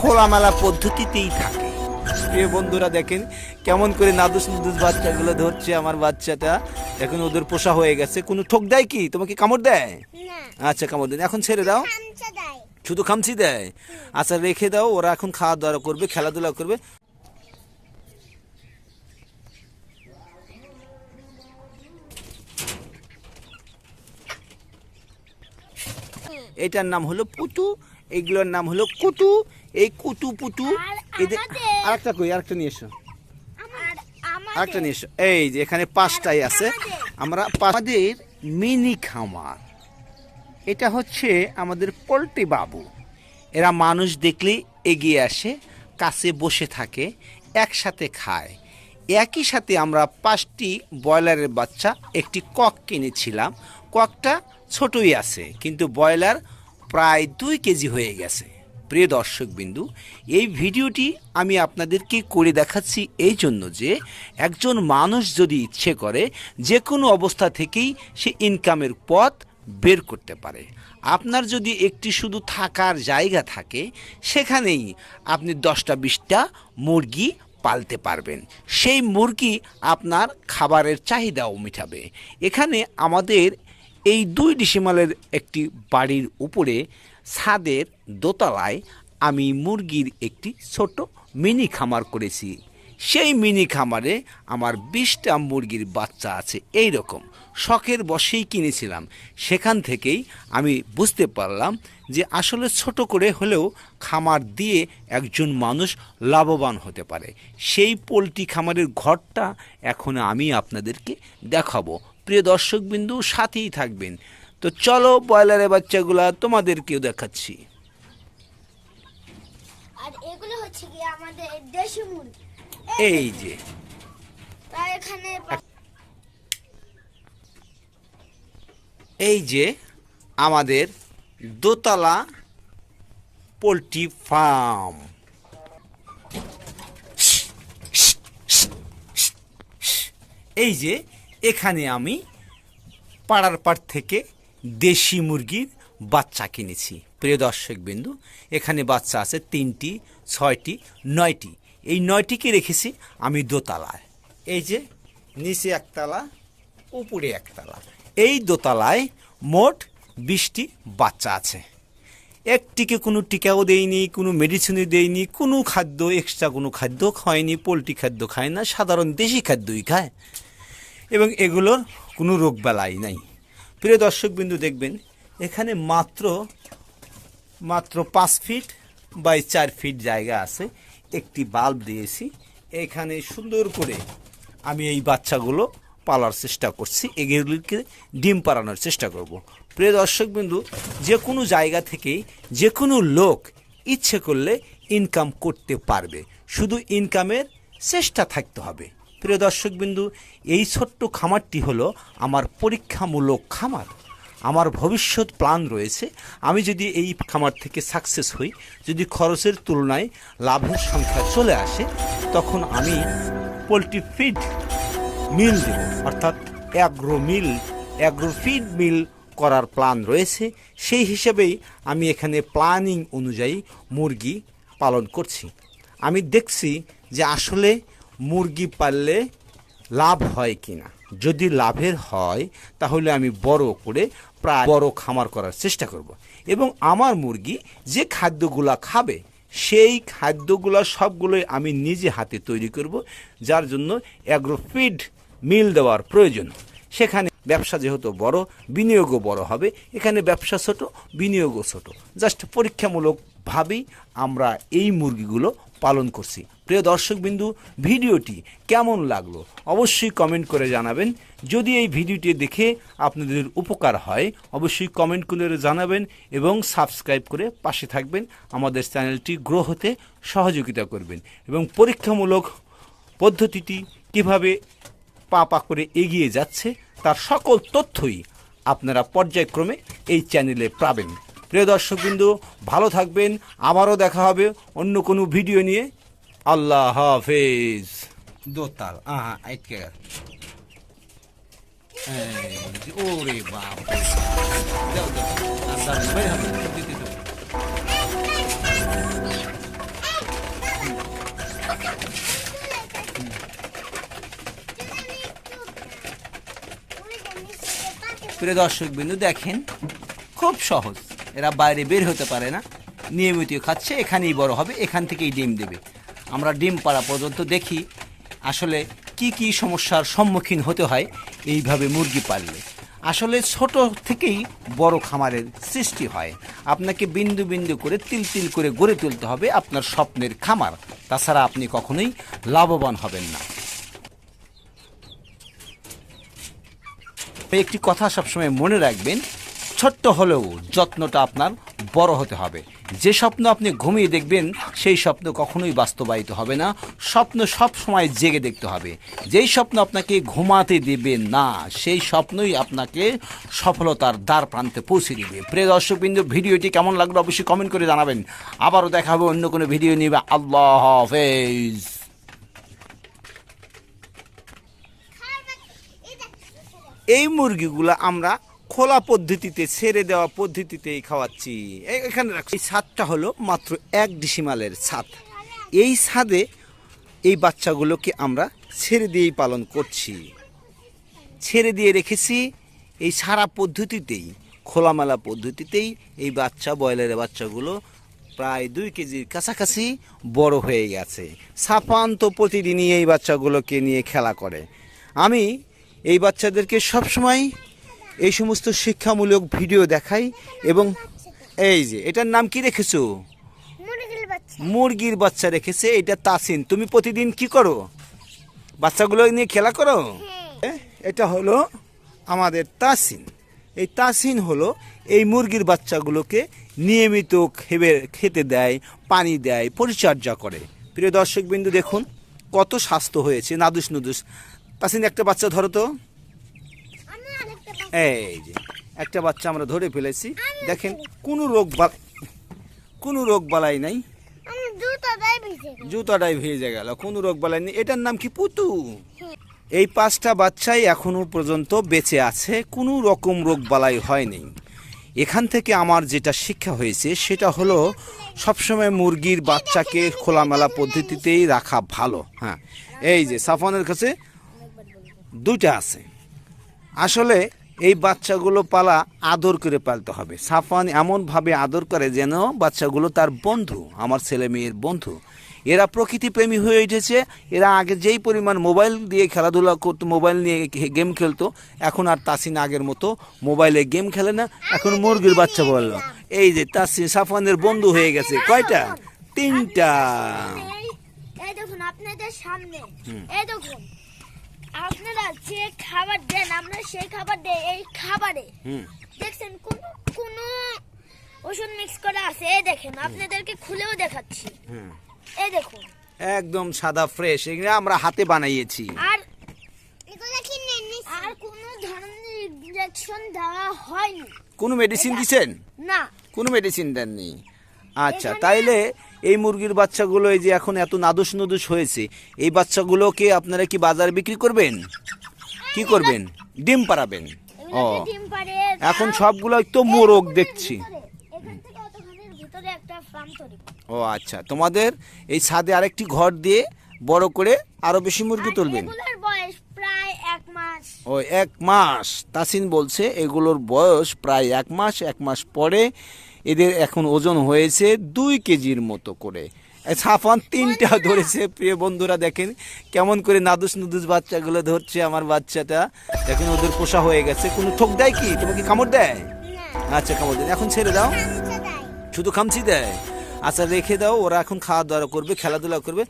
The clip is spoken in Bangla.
খোলামেলা পদ্ধতিতেই থাকে। প্রিয় বন্ধুরা দেখেন কেমন করে নাদুস নাদুস বাচ্চাগুলো ধরছে আমার বাচ্চাটা। এখন ওদের পোষা হয়ে গেছে। কোনো ঠোক দেয় কি? তোমাকে কামড় দেয়? আচ্ছা কামড় দেয়। এখন ছেড়ে দাও। শুধু খামচি দেয়। আচ্ছা রেখে দাও। ওরা এখন খাওয়া দাওয়া করবে খেলাধুলা করবে। এটার নাম হলো পুটু এগুলোর নাম হলো কুটু এই কুটু পুটু আর এদের আরেকটা কই আরেকটা নিয়ে এসো। আর আরেকটা নিয়ে এসো। এই যে এখানে পাঁচটাই আছে। আমরা আমাদের মিনি খামার। এটা হচ্ছে আমাদের পোল্ট্রি বাবু। এরা মানুষ দেখলেই এগিয়ে আসে কাছে বসে থাকে একসাথে খায়। একই সাথে আমরা পাঁচটি ব্রয়লারের বাচ্চা একটি কক কিনেছিলাম। ককটা ছোটই আছে কিন্তু ব্রয়লার প্রায় দুই কেজি হয়ে গেছে। প্রিয় দর্শক বিন্দু এই ভিডিওটি আমি আপনাদেরকে করে দেখাচ্ছি এই জন্য যে একজন মানুষ যদি ইচ্ছে করে যে কোনো অবস্থা থেকেই সে ইনকামের পথ বের করতে পারে। আপনার যদি একটি শুধু থাকার জায়গা থাকে, সেখানেই আপনি দশটা বিশটা মুরগি পালতে পারবেন। সেই মুরগি আপনার খাবারের চাহিদাও মেটাবে। এখানে আমাদের এই দুই ডিসিমালের একটি বাড়ির উপরে ছাদের দোতলায় আমি মুরগির একটি ছোট মিনি খামার করেছি। সেই মিনি খামারে আমার বিশটা মুরগির বাচ্চা আছে এই রকম শখের বসেই কিনেছিলাম। সেখান থেকেই আমি বুঝতে পারলাম যে আসলে ছোট করে হলেও খামার দিয়ে একজন মানুষ লাভবান হতে পারে। সেই পোলট্রি খামারের ঘরটা এখন আমি আপনাদেরকে দেখাবো। প্রিয় দর্শকবিন্দু সাথেই থাকবেন। তো চলো ব্রয়লারের বাচ্চাগুলা তোমাদেরকেও দেখাচ্ছি। আর এগুলো হচ্ছে কি আমাদের দেশি মুরগি। এই যে। এখানে এই যে আমাদের দোতলা পোলট্রি ফার্ম। এই যে এখানে আমি পাড়ার পাড় থেকে দেশি মুরগির বাচ্চা কিনেছি। প্রিয় দর্শক বিন্দু, এখানে বাচ্চা আছে তিনটি, ছয়টি, নয়টি। এই নয়টিকে রেখেছি? আমি দোতলায়। এই যে নিচে একতলা, উপরে একতলা। এই দোতলায় মোট বিশটি বাচ্চা আছে। একটিকে কোনো টিকাও দেয়নি, কোনো মেডিসিনও দেয়নি, কোনো খাদ্য এক্সট্রা কোনো খাদ্য খায়নি, পোলট্রি খাদ্য খায় না, সাধারণ দেশি খাদ্যই খায়। এবং এগুলোর কোনো রোগ রোগবালাই নাই। প্রিয় দর্শকবিন্দু, দেখবেন এখানে মাত্র মাত্র পাঁচ ফিট বাই চার ফিট জায়গা আছে। একটি বাল্ব দিয়েছি। এখানে সুন্দর করে আমি এই বাচ্চাগুলো পালার চেষ্টা করছি, এগুলিকে ডিম পাড়ানোর চেষ্টা করব। প্রিয় দর্শকবিন্দু, যে কোনো জায়গা থেকেই যে কোনো লোক ইচ্ছে করলে ইনকাম করতে পারবে। শুধু ইনকামের চেষ্টা থাকতে হবে। প্রিয় দর্শকবিন্দু, এই ছোট্ট খামারটি হলো আমার পরীক্ষামূলক খামার। আমার ভবিষ্যৎ প্ল্যান রয়েছে। আমি যদি এই খামার থেকে সাকসেস হই, যদি খরচের তুলনায় লাভের সংখ্যা চলে আসে, তখন আমি পোলট্রি ফিড মিল দেব। অর্থাৎ agro mill, agro feed mill করার প্ল্যান রয়েছে। সেই হিসেবেই আমি এখানে প্ল্যানিং অনুযায়ী মুরগি পালন করছি। আমি দেখছি যে আসলে মুরগি পাললে লাভ হয় কিনা? যদি লাভের হয়, তাহলে আমি বড় করে প্রায় বড় খামার করার চেষ্টা করব। এবং আমার মুরগি যে খাদ্যগুলা খাবে, সেই খাদ্যগুলা সবগুলোই আমি নিজে হাতে তৈরি করব, যার জন্য অ্যাগ্রোফিড মিল দেওয়ার প্রয়োজন। সেখানে ব্যবসা যেহেতু বড়, বিনিয়োগও বড় হবে। এখানে ব্যবসা ছোট, বিনিয়োগও ছোট। জাস্ট পরীক্ষামূলকভাবেই আমরা এই মুরগিগুলো পালন করছি। প্রিয় দর্শকবিন্দু, ভিডিওটি কেমন লাগল অবশ্যই কমেন্ট করে জানাবেন। যদি এই ভিডিওটি দেখে আপনাদের উপকার হয়, অবশ্যই কমেন্ট করে জানাবেন এবং সাবস্ক্রাইব করে পাশে থাকবেন। আমাদের চ্যানেলটি গ্রো হতে সহযোগিতা করবেন এবং পরীক্ষামূলক পদ্ধতিটি কীভাবে পা পা করে এগিয়ে যাচ্ছে, তার সকল তথ্যই আপনারা পর্যায়ক্রমে এই চ্যানেলে পাবেন। প্রিয় দর্শকবৃন্দ, ভালো থাকবেন। আবারও দেখা হবে অন্য কোনো ভিডিও নিয়ে। আল্লাহ হাফেজ। দোতাল হ্যাঁ ওরে প্রিয় দর্শক বিন্দু দেখেন, খুব সহজ। এরা বাইরে বের হতে পারে না। নিয়মিত খাচ্ছে, এখানেই বড় হবে, এখান থেকেই ডিম দেবে। আমরা ডিম পাড়া পর্যন্ত দেখি, আসলে কি কি সমস্যার সম্মুখীন হতে হয়, এইভাবে মুরগি পাললে। আসলে ছোট থেকেই বড় খামারের সৃষ্টি হয়। আপনাকে বিন্দু বিন্দু করে তিল তিল করে গড়ে তুলতে হবে আপনার স্বপ্নের খামার। তাছাড়া আপনি কখনোই লাভবান হবেন না। একটি কথা সবসময় মনে রাখবেন ছোট্ট হলেও যত্নটা আপনার বড় হতে হবে। যে স্বপ্ন আপনি ঘুমিয়ে দেখবেন সেই স্বপ্ন কখনোই বাস্তবায়িত হবে না। স্বপ্ন সব সময় জেগে দেখতে হবে। যেই স্বপ্ন আপনাকে ঘুমাতে দেবে না সেই স্বপ্নই আপনাকে সফলতার দ্বার প্রান্তে পৌঁছে দেবে। প্রিয় দর্শকবিন্দু ভিডিওটি কেমন লাগল অবশ্যই কমেন্ট করে জানাবেন। আবারও দেখা হবে অন্য কোনো ভিডিও নিবে আল্লাহ হাফেজ। এই মুরগিগুলো আমরা খোলা পদ্ধতিতে, ছেড়ে দেওয়া পদ্ধতিতেই খাওয়াচ্ছি। এখানে রাখছি। এই ছাদটা হলো মাত্র এক ডিসিমালের ছাদ এই ছাদে এই বাচ্চাগুলোকে আমরা ছেড়ে দিয়েই পালন করছি। ছেড়ে দিয়ে রেখেছি এই সারা পদ্ধতিতেই, খোলামেলা পদ্ধতিতেই এই বাচ্চা, ব্রয়লারের বাচ্চাগুলো প্রায় দুই কেজির কাছাকাছি বড় হয়ে গেছে। সাফান প্রতিদিনই এই বাচ্চাগুলোকে নিয়ে খেলা করে। আমি এই বাচ্চাদেরকে সবসময় এই সমস্ত শিক্ষামূলক ভিডিও দেখাই এবং এই যে এটার নাম কি রেখেছো? মুরগির বাচ্চা। রেখেছে এটা তাসিন। তুমি প্রতিদিন কি করো? বাচ্চাগুলো নিয়ে খেলা করো? এ, এটা হলো আমাদের তাসিন। এই তাসিন হলো এই মুরগির বাচ্চাগুলোকে নিয়মিত খেবে খেতে দেয় পানি দেয় পরিচর্যা করে। প্রিয় দর্শক বিন্দু দেখুন কত স্বাস্থ্য হয়েছে। নাদুস নুদুস। তাসিন একটা বাচ্চা ধরো তো। এই যে একটা বাচ্চা আমরা ধরে ফেলেছি। দেখেন কোনো রোগ কোনো রোগ বালাই নাই। জুতাটাই ভেজে গেল। কোনো রোগ বালাই নেই। এটার নাম কি? পুতু। এই পাঁচটা বাচ্চাই এখনও পর্যন্ত বেঁচে আছে কোনো রকম রোগ বালাই হয়নি। এখান থেকে আমার যেটা শিক্ষা হয়েছে সেটা হলো সবসময় মুরগির বাচ্চাকে খোলামেলা পদ্ধতিতেই রাখা ভালো হ্যাঁ। এই যে সাফানের কাছে দুইটা আছে। আসলে এই বাচ্চাগুলো পালা আদর করে পালতে হবে। সাফান এমনভাবে আদর করে যেন বাচ্চাগুলো তার বন্ধু আমার ছেলে মেয়ের বন্ধু। এরা প্রকৃতি প্রেমী হয়ে উঠেছে। এরা আগে যেই পরিমাণ মোবাইল দিয়ে খেলাধুলা করতো মোবাইল নিয়ে গেম খেলতো এখন আর তাসিন আগের মতো মোবাইলে গেম খেলে না এখন মুরগির বাচ্চা বলল এই যে তাসিন সাফানের বন্ধু হয়ে গেছে। কয়টা? তিনটা। এই দেখুন আপনাদের সামনে। এই দেখুন আপনারা যে খাবার দেন আমরা সেই খাবার দেই এই খাবারে। দেখছেন কোন কোন ওষুধ মিক্স করা আছে। এই দেখেন আপনাদেরকে খুলেও দেখাচ্ছি। হুম। এই দেখুন। একদম সাদা ফ্রেশ এগুলো আমরা হাতে বানাইয়েছি আর এগুলো কি আর কোনো ধরনের ইনজেকশন দেওয়া হয়নি। কোনো মেডিসিন দিছেন? না। কোনো মেডিসিন দেননি? আচ্ছা তাইলে এই মুরগির বাচ্চাগুলো এই যে এখন এত নাদুস নদুস হয়েছে এই বাচ্চাগুলোকে আপনারা কি বাজারে বিক্রি করবেন? কি করবেন? ডিম পাড়াবেন? ও এখন সবগুলো তো মোরগ দেখছি। ও আচ্ছা তোমাদের এই ছাদে আরেকটি ঘর দিয়ে বড় করে আরও বেশি মুরগি তুলবেন? ও এক মাস। তাসিন বলছে এগুলোর বয়স প্রায় এক মাস এক মাস পরে এদের এখন ওজন হয়েছে দুই কেজির মতো করে। ছাপান তিনটা ধরেছে প্রিয় বন্ধুরা দেখেন কেমন করে নাদুস নুদুস বাচ্চাগুলো ধরছে আমার বাচ্চাটা। দেখেন ওদের পোষা হয়ে গেছে। কোনো ঠোক দেয় কি? তোমাকে কামড় দেয়? আচ্ছা কামড় দেয়। এখন ছেড়ে দাও। শুধু খামচি দেয়? আচ্ছা রেখে দাও। ওরা এখন খাওয়া দাওয়া করবে খেলাধুলা করবে।